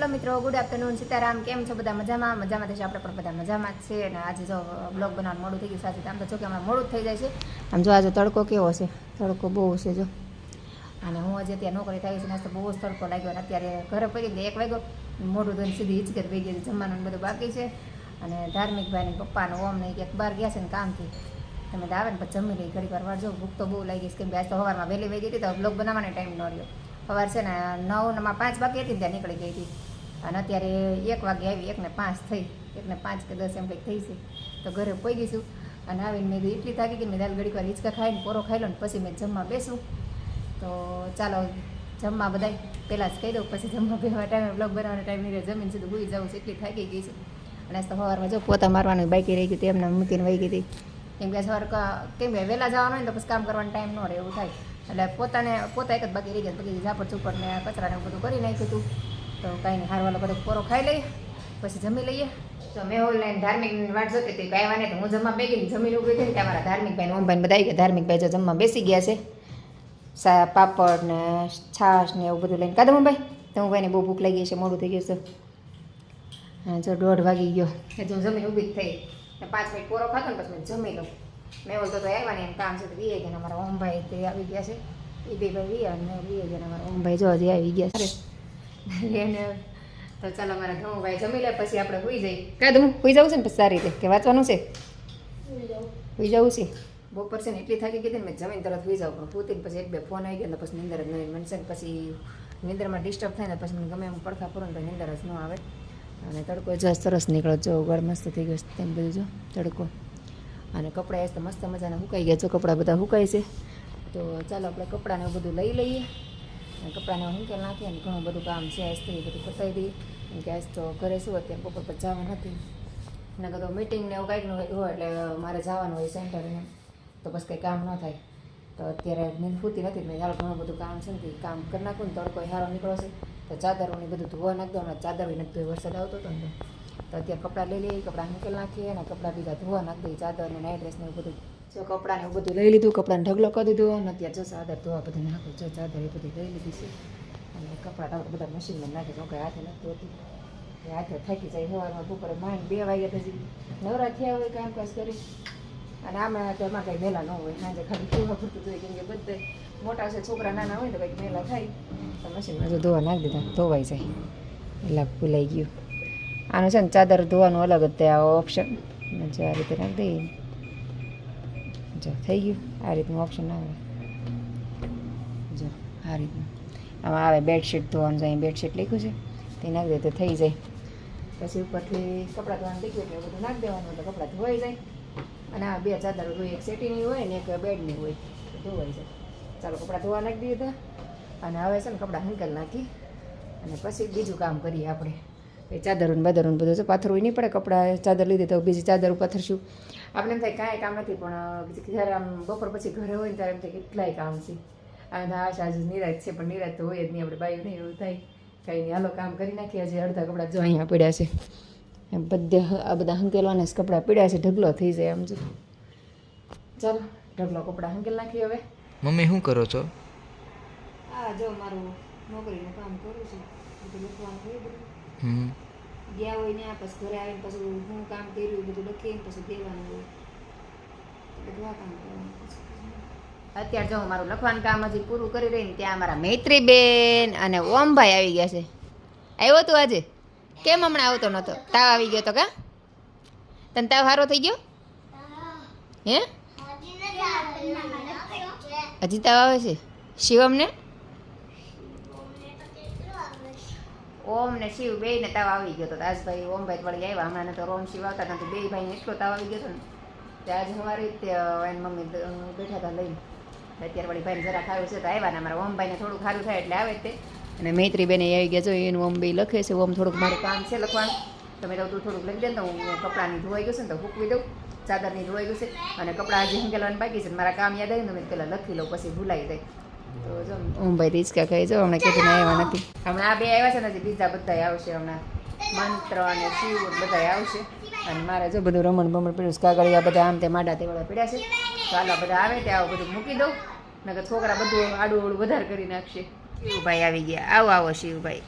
Hello મિત્રો, good afternoon Sitaram. કેમ છો બધા મજામાં? મજામાં થશે આપણે પણ બધા મજામાં જ છે. અને આજે જો બ્લોગ બનાવવાનું મોડું થઈ ગયું સાચું આમ તો જો કે હમણાં મોડું થઈ જાય છે. આમ જો આજે તડકો કેવો છે? તડકો બહુ છે જો. અને હું આજે અત્યારે નોકરી થાય છે ને બહુ જ તડકો લાગ્યો. અને અત્યારે ઘરે પડી ગઈ એક વાગ્યો. મોઢું ધોઈને સીધી હિચકેત વહી ગઈ જમવાનું બધું બાકી છે. અને ધાર્મિક ભાઈને પપ્પાનો ઓમ ને ક્યાંક બહાર ગયા છે ને કામથી. તમે આવે ને પછી જમી લઈ ઘડી વાર વાળજો. ભૂખ તો બહુ લાગી કેમ કે આજ તો સવારમાં વહેલી વહી ગઈ હતી, તો બ્લોગ બનાવવાનો ટાઈમ ન રહ્યો. સવાર છે ને નવ ને પાંચ વાગે હતી ત્યાં નીકળી ગઈ હતી. અને અત્યારે એક વાગે આવી, એકને પાંચ થઈ, એકને પાંચ કે દસ એમ કંઈક થઈ છે. તો ઘરે પોઈ ગઈશું અને આવીને મેં એટલી થાકી ગઈ મેં દાલ ઘડીક વાર હિંચકા ખાઈને પોરો ખાઈ લો ને પછી મેં જમવા બેસું. તો ચાલો, જમવા બધાય પહેલાં જ કહી દઉં, પછી જમવા બેવા ટાઈમે બ્લોગ બનાવવાનો ટાઈમ નહીં જમીન સીધું ભૂલી જવું છે, એટલી થાકી ગઈ છું. અને તો સવારમાં જો પોતા મારવાનું બાકી રહી ગયું તેમને મૂકીને વહી ગઈ હતી. કેમ કે સવાર કેમ કે વહેલા જવાનું હોય ને તો પછી કામ કરવાનો ટાઈમ ન રહે, એવું થાય. એટલે પોતાને, પોતા એક જ બાકી રહી ગયા, પછી ઝાપડ ચૂપડ ને કચરાને બધું કરી નાખ્યું હતું. તો કાંઈ નહીં હારવાલો બધો પોરો ખાઈ લઈએ પછી જમી લઈએ. તો મેં લાઈન ધાર્મિક વાટ જોતી હતી કાંઈ વાને તો હું જમવા બેગી જમીન ઊભી થઈ કે અમારા ધાર્મિક ભાઈ ઓમભાઈ બધા આવી ગયા ધાર્મિક ભાઈ જો જમવા બેસી ગયા છે. સા પાપડ ને છાશ ને એવું બધું લઈને કાદમ ભાઈ? તો હું ભાઈને બહુ ભૂખ લાગી છે મોડું થઈ ગયું છે હા જો દોઢ વાગી ગયો. એ જો જમીન ઊભી જ થઈ. ને પાંચ મિનિટ પોરો ખાતો ને પછી મેં જમી લઉં. મેં બોલતો તો આવ્યા ને એમ કામ છે તો વીએ ગયા અમારા ઓમભાઈ તે આવી ગયા છે. એ બે ભાઈ વીએ અને વીએ ગયા અમારા ઓમભાઈ જો હજી આવી ગયા છે. એને તો ચાલો અમારા ધમુભાઈ જમી લે પછી આપણે હોઈ જઈએ. કાં ધમુ હોઈ જવું છે ને પછી સારી રીતે કે વાંચવાનું છે? હોઈ જવું છે બપોર છે ને એટલી થાકી ગઈ હતી ને મેં જમીન તરત હોઈ જાઉં પણ પૂતીને પછી એક બે ફોન આવી ગયા પછી નિંદર જ નહીં મને પછી નિંદરમાં ડિસ્ટર્બ થાય ને પછી મને ગમે એમ પડખા પૂરું તો નિંદર જ ન આવે. અને તડકો જ સરસ નીકળો જો ગળ મસ્ત થઈ ગયો છે તેમ બધું જો તડકો. અને કપડાં એ તો મસ્ત મજાના સુકાઈ ગયા જો કપડાં બધા સુકાય છે. તો ચાલો આપણે કપડાને બધું લઈ લઈએ. કપડાને હંકેલ નાખીએ અને ઘણું બધું કામ છે, આજ બધું પતાવી કેમ કે આજ તો ઘરે શું અત્યારે બપોર પર જવાનું નથી. નકર તો મીટિંગ ને એવું કાંઈક હોય એટલે મારે જવાનું હોય સેન્ટરને તો બસ કંઈ કામ ન થાય. તો અત્યારે નીંદ ફૂતી નથી, મેં ચાલો ઘણું બધું કામ છે ને કામ કરી નાખું ને તડકો સારો નીકળો છે. તો ચાદરોને બધું ધોવા નાખી અને ચાદર નથી ધોઈ વરસાદ આવતો હતો ને તો. અત્યારે કપડાં લઈ લઈએ, કપડાં નીકળી નાખીએ, અને કપડાં બીજા ધોવા નાખી દઈએ, ચાદર ને નાઇટ ડ્રેસ ને એવું બધું. જો કપડાને એવું બધું લઈ લીધું, કપડાને ઢગલો કરી દીધો, અને અત્યારે જો ચાદર ધોવા બધું નાખું, જો ચાદર એ બધી લઈ લીધી છે. અને કપડાં બધા મશીનમાં નાખે જો કે હાથે નથી કે હાથે થાકી જાય સવારમાં બપોરે માંડ બે વાગ્યા પછી નવરા થયા હોય, કામકાજ કરી. અને આમાં તો એમાં કંઈ મેલા ન હોય, સાંજે ખાલી ધોવા પૂરતું જોઈએ કેમ કે બધા મોટા છે છોકરા નાના હોય તો કંઈક મેલા થાય. તો મશીનમાં જો ધોવા નાખી દીધા ધોવાઈ જાય. એટલે ભૂલાઈ ગયું. આનું છે ને ચાદર ધોવાનું અલગ જ તે આ ઓપ્શન જો આ રીતે નાખી દઈએ. જો થઈ ગયું. આ રીતનું ઓપ્શન આવે. જો આ રીતનું. આમાં આવે બેડશીટ ધોવાનું જાય બેડશીટ લખ્યું છે. તે નાખી દે તો થઈ જાય. પછી ઉપરથી કપડાં ધોવાનું લખ્યું એટલે બધું નાખી દેવાનું એટલે કપડાં ધોવાઈ જાય. અને આ બે ચાદરો હોય એક સેટીની હોય ને એક બેડની હોય. ધોવાઈ જાય. ચાલો કપડાં ધોવા નાખી દીધા અને હવે છે ને કપડાં હંકેલ નાખી. અને પછી બીજું કામ કરીએ આપણે. એ ચાદરું બાદરું બધું છે, પાથરવું નહીં પડે કપડાં. ચાદર લીધી તો બીજી ચાદર પાથરશું. આપણે એમ થાય કાંઈ કામ નથી, પણ જ્યારે આમ બપોર પછી ઘરે હોય ને ત્યારે એમ થાય કેટલાય કામ છે. આ આશ આજે નિરાજ છે, પણ નિરાજ તો હોય જ નહીં, આપણે બાયું નહીં એવું થાય. કંઈ નહીં, હાલો કામ કરી નાખીએ, હજી અડધા કપડાં જો અહીંયા પડ્યા છે. એમ બધે આ બધા હંકેલવાના કપડાં પીડ્યા છે, ઢગલો થઈ જાય આમ જો. ચાલો, ઢગલો કપડાં હંકેલ નાખીએ હવે. મમ્મી શું કરો છો? આ જો મારું નોકરીનું કામ કરું છું. બધું લખવાનું હોય બધું. હમ. ગયા હોય ને પછી ઘરે આવીને પછી હું કામ કર્યું બધું લખીને પછી દેવાનું હોય. બધું આ કામ કરવાનું અત્યારે જો મારું લખવાનું કામ હજી પૂરું કરી રહી ને ત્યાં અમારા મૈત્રીબેન અને ઓમભાઈ આવી ગયા છે. આવ્યો તું આજે? કેમ હમણાં આવતો નહોતો? તાવ આવી ગયો તો કા? તને તાવ સારો થઈ ગયો? હે? હજી તાવ આવે છે? શિવમને ઓમ ને શિવ બે ને તાવ આવી ગયો તો ઓમ ઓમભાઈ વળી આવ્યા. હમણાં તો રોમ શિવ આવતા હતા બે ભાઈને એટલો તાવ આવી ગયો હતો ને. ત્યાં સવારે જ તે એની મમ્મી બેઠા હતા લઈને. અત્યારે વળી ભાઈને જરા ખારું છે તો આવ્યા ને અમારા ઓમભાઈને થોડું ખારું થાય એટલે આવે તે. અને મૈત્રી બેને આવી ગયા જો એનું ઓમ બે લખે છે, ઓમ થોડુંક મારું કામ છે લખવાનું. તમે તો તું થોડુંક લખી દે ને તો હું કપડાની ધોવાઈ ગયું છે ને તો હૂકવી દઉં. ચાદરની ધોવાઈ ગયું છે અને કપડાં હજી હંકેલવાનું બાકી છે મારા કામ યાદ આવ્યું ને મેં પહેલાં લખી લઉં પછી ભૂલાઈ જાય. તો જો ભાઈ રીચકા ખાઈ જો હમણાં કીધું આવ્યા નથી. હમણાં આ બે આવ્યા છે ને બીજા બધા આવશે હમણાં. મંત્ર અને શિવ બધા આવશે. અને મારે જો બધું રમણ બમણ પીડ્યું કાગળિયા બધા આમ તે માડા તેવાળા પડ્યા છે. તો હાલો બધા આવે તે આવું બધું મૂકી દઉં. નકર છોકરા બધું આડું અવળું વધારે કરી નાખશે. શિવભાઈ આવી ગયા. આવો આવો શિવભાઈ.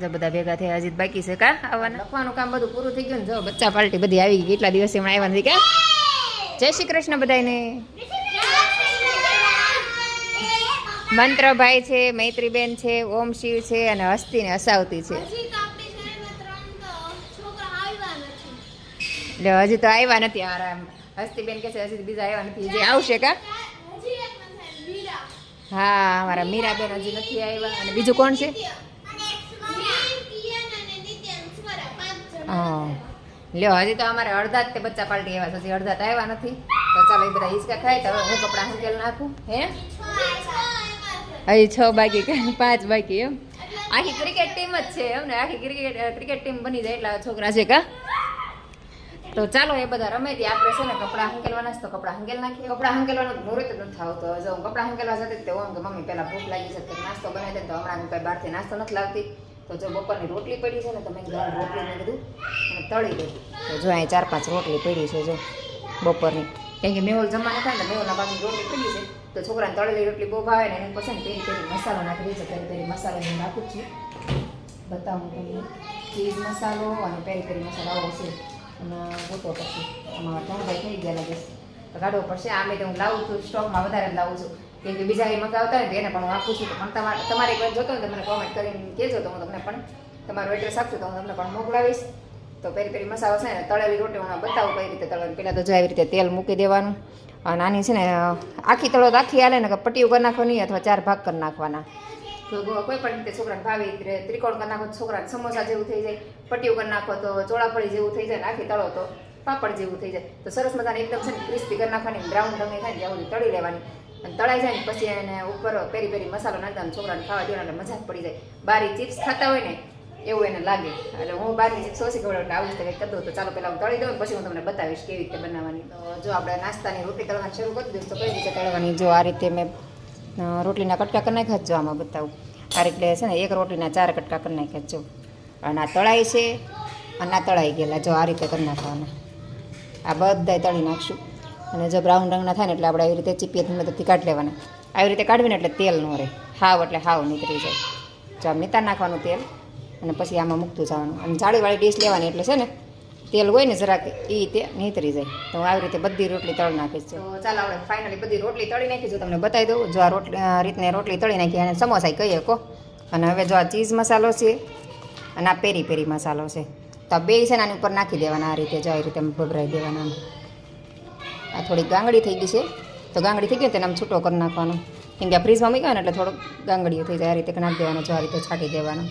જો બધા ભેગા થયા હજી બાકી છે કા આવવાના? લખવાનું કામ બધું પૂરું થઈ ગયું ને જો બચ્ચા પાર્ટી બધી આવી ગઈ કેટલા દિવસે હમણાં આવ્યા નથી કા? જય શ્રી કૃષ્ણ બધાને મંત્રભાઈ છે મૈત્રીબેન છે ઓમ શિવ છે અને હસ્તી ને હસાવતી છે. હજી તો આપણી શાળામાં ત્રણ તો છોકરા આવ્યા નથી. એટલે હજી તો આવ્યા નથી મારા હસ્તીબેન કે છે હજી તો બીજા આવ્યા નથી જે આવશે કા? મીરા. હા અમારા મીરાબેન હજી નથી આવ્યા. અને બીજું કોણ છે હા લ્યો, હજી તો અમારે અડધા જ તે બચ્ચા પાર્ટી આવ્યા હજી અડધા આવ્યા નથી. તો ચાલો એ બધા હિંચકા ખાય, તો હું કપડાં હંકેલ નાખું, હે? હજી છ બાકી પાંચ બાકી, એમ? આખી ક્રિકેટ ટીમ જ છે, એમ ને? આખી ક્રિકેટ ક્રિકેટ ટીમ બની જાય એટલા છોકરા છે કા? તો ચાલો એ બધા રમે ત્યાં આપણે છે ને કપડાં હંકેલવાના છે, તો કપડાં હંકેલ નાખીએ. કપડાં હંકેલવાનું મુહૂર્ત નથી આવતો જો હું કપડાં હંકેલવા જતી તો હું કે, મમ્મી, પહેલાં ભૂખ લાગી છે નાસ્તો બનાવી દે તો હમણાં હું કઈ બહારથી નાસ્તો નથી લાવતી. તો જો બપોરની રોટલી પડી છે ને, તો મેં કીધું રોટલી અને તળી દઉં. તો જો અહીં ચાર પાંચ રોટલી પડી છે જો બપોરની. કેમ કે મેહુલ જમવાને થાય ને મેહુલના ભાગની રોટલી પડી છે. તો છોકરાને તળેલી રોટલી બહુ ભાવે ને, એને પસંદ પેરી પેરી મસાલો નાખી દે છે. પેરી પેરી મસાલો હું નાખું છું. બતાવું તમને. ચીઝ મસાલો અને પેરી પેરી મસાલો આવો છે. અને ગોતો પછી. આમાં ઠંડાઈ થઈ ગયા લાગે કાઢવો પડશે. આમે તો હું લાવું છું, સ્ટોકમાં વધારે લાવું છું. કે બીજા એ મગાવતા ને એને પણ હું આપું છું. પણ તમારે તમારે એક જોતો ને તમને કોમેન્ટ કરીને કહેજો તો હું તમને પણ તમારું એડ્રેસ આપશું તો હું તમને પણ મોકલાવીશ. તો પેરી પેરી મસાલો છે ને તળેલી રોટી હું બતાવું કઈ રીતે તળવાની. પહેલાં તો જો આવી રીતે તેલ મૂકી દેવાનું. અને આની છે ને, આખી તળો તો આખી હાલે ને કે પટ્ટીઓ કરી નાખવાની અથવા ચાર ભાગ કરી નાખવાના. તો કોઈ પણ રીતે છોકરાને ભાવે ત્રિકોણ કરી નાખો છોકરાને સમોસા જેવું થઈ જાય. પટ્ટીઓ કરી નાખો તો ચોળાફળી જેવું થઈ જાય આખી તળો તો પાપડ જેવું થઈ જાય. તો સરસ મજાની એકદમ છે ને ક્રિસ્પી કરી નાખવાની બ્રાઉન રંગની થાય ને ત્યાં તળી લેવાની. અને તળાઈ જાય ને પછી એને ઉપર પેરી પેરી મસાલો નાખતા છોકરાને ખાવા દેવાના મજા જ પડી જાય. બારી ચિપ્સ ખાતા હોય ને, એવું એને લાગે. એટલે હું બારી ચિપ્સ ઓછી ખવડાવું આવી રીતે કંઈક કરી દઉં તો ચાલો પહેલાં હું તળી દઉં પછી હું તમને બતાવીશ કેવી રીતે બનાવવાની. તો જો આપણે નાસ્તાની રોટી તળવાની શરૂ કરી દઈશું તો કઈ રીતે તળવાની? જો આ રીતે મેં રોટલીના કટકા કરી નાખ્યા જ આમાં બતાવું. આ રીતે છે ને એક રોટલીના ચાર કટકા કરી નાખ્યા જો. અને આ તળાય છે અને આ તળાઈ ગયેલા, જો આ રીતે કરી નાખવાના. આ બધાય તળી નાખશું. અને જો બ્રાઉન રંગના થાય ને એટલે આપણે આવી રીતે ચીપીએ મદદથી કાઢી લેવાના. આવી રીતે કાઢવીને એટલે તેલ ન રહે. હાવ એટલે હાવ નીકળી જાય. જો આમ નીતાર નાખવાનું તેલ અને પછી આમાં મૂકતું જવાનું. અને જાળીવાળી ડીશ લેવાની એટલે છે ને, તેલ હોય ને જરાક એ તે નીતરી જાય. તો હું આવી રીતે બધી રોટલી તળી નાખીશ. તો ચાલો આપણે ફાઇનલી બધી રોટલી તળી નાખી. જો તમને બતાવી દઉં, જો આ રોટલી રીતને રોટલી તળી નાખી અને સમોસા કહીએ કહો અને હવે જો આ ચીઝ મસાલો છે અને આ પેરી પેરી મસાલો છે. તો આ બે છે ને આની ઉપર નાખી દેવાના આ રીતે, જો આ રીતે ભભરાઈ દેવાના. આ થોડી ગાંગડી થઈ ગઈ છે. તો ગાંગડી થઈ ગઈ તેને આમ છૂટો કરી નાખવાનો. કેમ કે આ ફ્રીજમાં મૂક્યો ને એટલે થોડોક ગાંગડીઓ થઈ જાય. આ રીતે નાખી દેવાનો, જો આ રીતે છાંટી દેવાનો.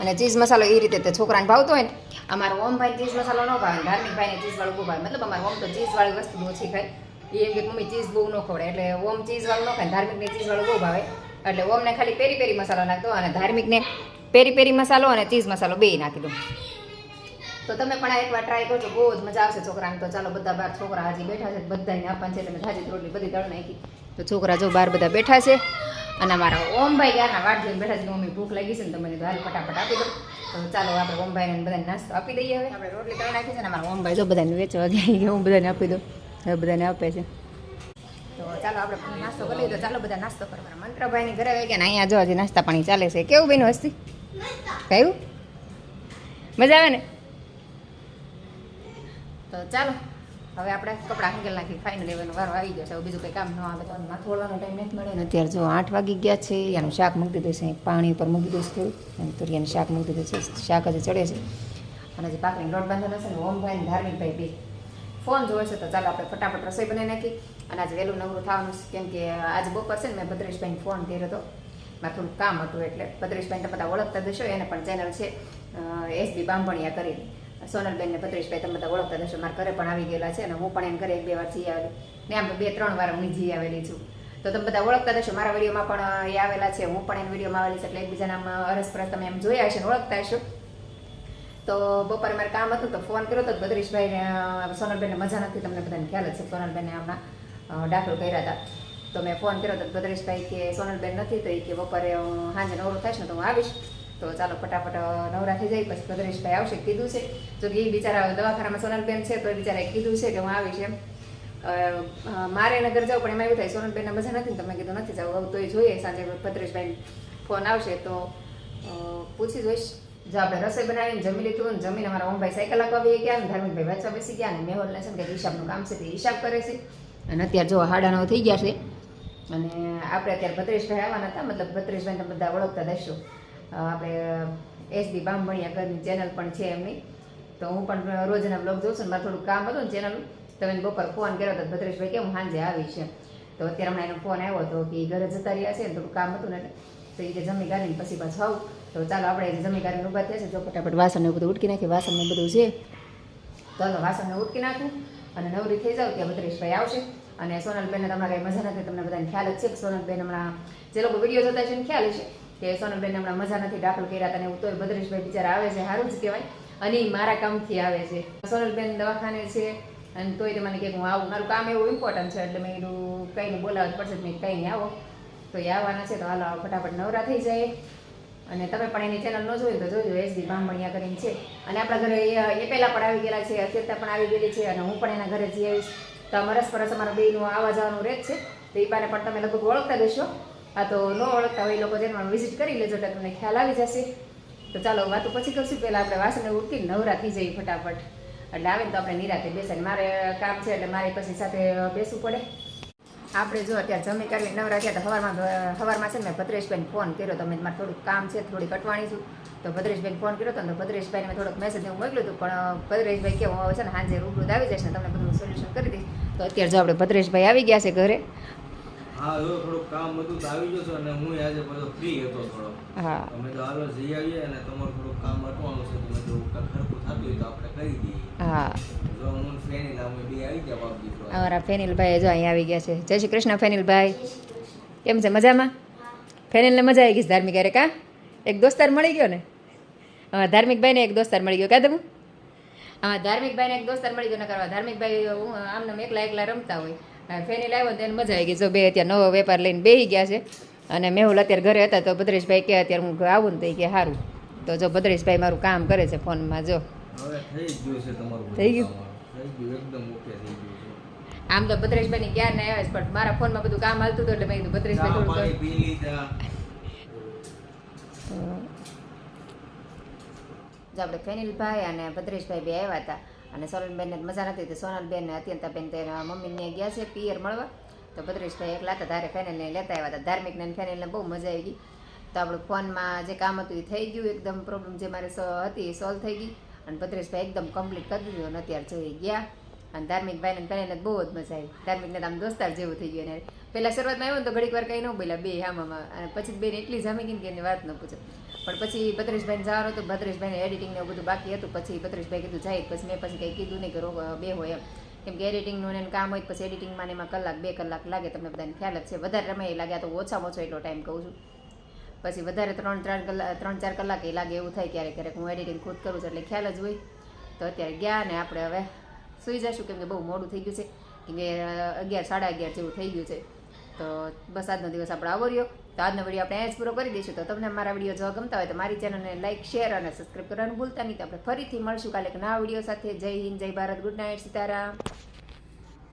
અને ચીઝ મસાલો એ રીતે તે છોકરાને ભાવતો હોય ને, અમારો ઓમભાઈ ચીઝ મસાલો ન ભાવે ધાર્મિક ભાઈને ચીઝ વાળું બહુ ભાવે. મતલબ અમારો ઓમ તો ચીઝવાળી વસ્તુ ઓછી ખાય એમ કે મમ્મી ચીઝ બહુ ન ખવડે એટલે ઓમ ચીઝવાળું ન ખાય ધાર્મિકને ચીઝવાળું બહુ ભાવે. એટલે ઓમને ખાલી પેરી પેરી મસાલો નાખતો અને ધાર્મિકને પેરી પેરી મસાલો અને ચીઝ મસાલો બે નાખી દઉં તો તમે પણ આ એકવાર ટ્રાય કરજો. બહુ જ મજા આવશે છોકરાને. તો ચાલો બધા બાર છોકરા હજી બેઠા છે. બધાને આપવાનું છે. તમે હાજી રોટલી બધી દળ નાખી. તો છોકરા જો બહાર બધા બેઠા છે. અને અમારા ઓમભાઈ ક્યારના વાટ જોઈને બેઠા છે. મમ્મી ભૂખ લાગી છે ને તમે કીધું હાલ ફટાફટ આપી દો. તો ચાલો આપણે ઓમભાઈને બધાને નાસ્તો આપી દઈએ હવે. આપણે રોટલી તળ નાખી છે ને અમારા ઓમભાઈ જો બધાને વેચવા ગયા હું બધાને આપી દઉં. હવે બધાને આપે છે. તો ચાલો આપણે નાસ્તો કરી તો ચાલો બધા નાસ્તો કરવા મંત્રભાઈની ઘરે આવી ગયા અહીંયા જો હજી નાસ્તા પાણી ચાલે છે. કેવું બેન હસ્તી કયું? મજા આવે ને? તો ચાલો, હવે આપણે કપડાં હંકેલ નાખી ફાઇનલ એવાનો વારો આવી ગયો છે. હવે બીજું કંઈ કામ ન આવે તો માથું વળવાનો ટાઈમ નથી મળે ને અત્યારે જો આઠ વાગી ગયા છે એનું શાક મૂકી દીધું છે પાણી ઉપર મૂકી દીધું છે થોડું તુરિયાનું શાક મૂકી દીધું શાક હજી ચડે છે. અને જે પાકની લોટ બાંધેલો છે, ને ઓમભાઈ ધાર્મિકભાઈ બે. ફોન જોવે છે, તો ચાલો આપણે ફટાફટ રસોઈ બનાવી નાખી અને આજે વહેલું નવરું થવાનું છે, કેમ કે આજે બપોર છે ને, મેં ભદ્રેશભાઈને ફોન કર્યો હતો મારે થોડું કામ હતું, એટલે ભદ્રેશભાઈને તો બધા ઓળખતા દેશો એને પણ ચેનલ છે એસબી બાંભણિયા કરીને. સોનલબેન ને ભદ્રેશભાઈ તમે બધા ઓળખતા જશો મારા ઘરે પણ આવી ગયેલા છે અને હું પણ એમ ઘરે એક બે વાર જઈ આવેલી. ને આમ બે ત્રણ વાર હું જઈ આવેલી છું. તો તમે બધા ઓળખતા હશો, મારા વિડીયોમાં પણ એ આવેલા છે, હું પણ એમ વિડીયોમાં આવેલી છે એટલે એકબીજાના આમ અરસપરસ તમે એમ જોયા હશે ઓળખતા હશો. તો બપોરે મારે કામ હતું તો ફોન કર્યો તો ભદ્રેશભાઈને સોનલબેનને મજા નથી તમને બધાને ખ્યાલ જ છે સોનલબેને હમણાં દાખલ કર્યા હતા. તો મેં ફોન કર્યો તો ભદ્રેશભાઈ કે સોનલબેન નથી, તો એ કે બપોરે હું સાંજે નવરો થઈશ ને તો હું આવીશ. તો ચાલો ફટાફટ નવરા થઈ જાય, પછી ભદ્રેશભાઈ આવશે. કીધું છે, જો કે એ બિચારા દવાખાનામાં સોનલબેન છે, તો બિચારાએ કીધું છે કે હું આવીશ એમ. મારે નગર જાવ પણ એમાં એવું થાય, સોનલબેનને મજા નથી તમે કીધું નથી જવું. તો એ જોઈએ, સાંજે ભદ્રેશભાઈ ફોન આવશે તો પૂછી જોઈશ. જો આપણે રસોઈ બનાવીને જમી લીધું જમીને અમારા ઓમભાઈ સાયકલ લગાવી ગયા ધાર્મિકભાઈ વાંચવા બેસી ગયા અને મેહોલને છે કંઈક હિસાબનું કામ છે, તે હિસાબ કરે છે. અને અત્યારે જો હાડા થઈ ગયા છે. અને આપણે અત્યારે ભદ્રેશભાઈ આવવાના હતા, મતલબ ભદ્રેશભાઈને બધા ઓળખતા દઈશું આપણે એસબી બામભણિયા ઘરની ચેનલ પણ છે એમની. તો હું પણ રોજના બ્લોગ જોઉં છું ને મારે થોડું કામ હતું ને ચેનલનું તમે બપોર ફોન કર્યો તો ભદ્રેશભાઈ કેમ સાંજે આવી છે. તો અત્યારે હમણાં એનો ફોન આવ્યો હતો કે ઘરે જતા રહ્યા છે ને થોડું કામ હતું ને તો એ જમી કાઢીને પછી પાછું આવું. તો ચાલો આપણે જમી કાઢીને ઊભા થયા છે. જો ફટાફટ વાસણ ને બધું ઉટકી નાખી વાસણને બધું છે. હાલો વાસણને ઉટકી નાખું અને નવરી થઈ જાવ ત્યાં ભદ્રેશભાઈ આવશે. અને સોનલબેનને તમારે કંઈ મજા નથી, તમને બધાને ખ્યાલ જ છે કે સોનલબેન હમણાં જે લોકો વીડિયો જોતા છે એને ખ્યાલ છે કે સોનલબેન હમણાં મજા નથી દાખલ કર્યા તને તો ભદ્રેશભાઈ બિચારા આવે છે સારું જ કહેવાય. અને એ મારા કામથી આવે છે. સોનલબેન દવાખાને છે અને તોય તે મને કે હું આવું. મારું કામ એવું ઇમ્પોર્ટન્ટ છે, એટલે મેં કીધું કંઈને બોલાવવું પડશે મેં કંઈ આવો. તો એ આવવાના છે, તો હાલો ફટાફટ નવરા થઈ જાય. અને તમે પણ એની ચેનલ ન જોઈ તો જોજો એસડી બામણિયા કરીને છે. અને આપણા ઘરે એ- પહેલાં પણ આવી ગયેલા છે અત્યારે પણ આવી ગયેલી છે, અને હું પણ એના ઘરે જઈ આવીશ. તો અમારા પરસ અમારા બેનું આવવા જવાનું રહે છે. તો એ બાને પણ તમે લગભગ ઓળખતા દેશો આ તો ન ઓળખતા હોય એ લોકો જેમાં વિઝિટ કરી લેજો એટલે તમને ખ્યાલ આવી જશે. તો ચાલો, વાતો પછી કરશું. પહેલાં આપણે વાસણને ઉઠીને નવરા થઈ જઈએ ફટાફટ. એટલે આવે ને તો આપણે નિરાતે બેસાય મારે કામ છે, એટલે મારે પછી સાથે બેસવું પડે. આપણે જો અત્યારે જમી કાઢી નવરા થયા, તો સવારમાં સવારમાં છે ને મેં ભદ્રેશભાઈને ફોન કર્યો. તો મેં મારે થોડુંક કામ છે થોડી કટવાણી છું. તો ભદ્રેશભાઈને ફોન કર્યો તો ભદ્રેશભાઈને મેં થોડોક મેસેજ હું મોકલ્યું હતું પણ ભદ્રેશભાઈ કે હું છે ને સાંજે રૂબરૂ આવી જઈશ ને, તમને બધું સોલ્યુશન કરી દઈશ. તો અત્યારે જો આપણે ભદ્રેશભાઈ આવી ગયા છે ઘરે હા જો થોડું કામ બધું આવી ગયું છે અને હું આજે બધો ફ્રી હતો થોડો. હા. અમે તો હાલો જઈ આવીએ અને તમારું થોડું કામ અટવાનું છે તમે જો ખરખું થતું હોય તો આપણે કરી દઈએ. હા. જો હું ફેની અમે બે આવી ગયા બાપ દીકરો અમારા ફેનિલભાઈ જો અહીં આવી ગયા છે. જય શ્રી કૃષ્ણ ફેનિલભાઈ. કેમ છે? મજામાં? ફેનિલને મજા આવી ગઈ છે ધાર્મિક અરે કા એક દોસ્તાર મળી ગયો ને? હા ધાર્મિકભાઈને એક દોસ્તાર મળી ગયો. કા તમે? હા ધાર્મિકભાઈને એક દોસ્તાર મળી ગયો ન કરવા ધાર્મિકભાઈ હું આમને એકલા એકલા રમતા હોય. હા, લાવ્યો આવ્યો તો એને મજા આવી ગઈ. જો બે અત્યારે નવો વેપાર લઈને બેસી ગયા છે અને મેહુલ અત્યારે ઘરે હતા તો ભદ્રેશભાઈ કે અત્યારે હું આવું ને તો કે સારું તો જો ભદ્રેશભાઈ મારું કામ કરે છે ફોનમાં જો. થઈ ગયું આમ તો ભદ્રેશભાઈની ક્યાં ના આવે પણ મારા ફોનમાં બધું કામ હાલતું હતું એટલે મેં કીધું ભદ્રેશભાઈ થોડું આપણે ફેનિલભાઈ અને ભદ્રેશભાઈ બે આવ્યા હતા. અને સોનલબેનને મજા નથી તો સોનલબેન ને અત્યંતાબેન તેના મમ્મીને ગયા છે પિયર મળવા. તો ભદ્રેશભાઈ એકલા હતા, ધારે ફેનલને લેતા આવ્યા હતા. ધાર્મિકને ફેનિલને બહુ મજા આવી ગઈ. તો આપણું ફોનમાં જે કામ હતું એ થઈ ગયું, એકદમ પ્રોબ્લેમ જે મારે હતી એ સોલ્વ થઈ ગઈ. અને ભદ્રેશભાઈ એકદમ કમ્પ્લીટ કરી દીધું અને અત્યારે જોઈ ગયા. અને ધાર્મિકભાઈને ભાઈને ફેનિલને બહુ જ મજા આવી. ધાર્મિકને આમ દોસ્તાર જેવું થઈ ગયું અને પહેલાં શરૂઆતમાં આવ્યો તો ઘડીક વાર કંઈ ન બોલ્યા, બે અને પછી બેન એટલી જામી ગઈ કે એની વાત ન પૂછો. પણ પછી ભદ્રેશભાઈને જવાનું હતું, ભદ્રેશભાઈને એડિટિંગ ને બધું બાકી હતું. પછી ભદ્રેશભાઈ કીધું, જાય. પછી મેં પછી કંઈ કીધું નહીં કે બે હોય એમ. કેમ કે એડિટિંગનું એનું કામ હોય પછી એડિટિંગમાં એમાં કલાક, બે કલાક લાગે. તમને બધાને ખ્યાલ જ છે. વધારે રમે લાગે. તો ઓછામાં ઓછો એટલો ટાઈમ કહું છું. પછી વધારે ત્રણ ત્રણ કલાક ત્રણ, ચાર કલાક એ લાગે એવું થાય ક્યારેક ક્યારેક. હું એડિટિંગ ખુદ કરું છું એટલે ખ્યાલ જ હોય. તો અત્યારે ગયા ને આપણે હવે સુઈ જઈશું કેમ કે બહુ મોડું થઈ ગયું છે. કેમ કે અગિયાર, સાડા અગિયાર જેવું થઈ ગયું છે. તો બસ આજનો દિવસ આપણે આવો રહ્યો. તો આજનો વીડિયો આપણે અહીંયા પૂરો કરી દઈશું. તો તમને મારા વીડિયો જોવા ગમતા હોય તો મારી ચેનલને લાઇક શેર અને સબસ્ક્રાઈબ કરવાનું ભૂલતા નહીં. તો આપણે ફરીથી મળશું કાલે એક નવા વીડિયો સાથે. જય હિન્દ, જય ભારત. Good night Sitaram.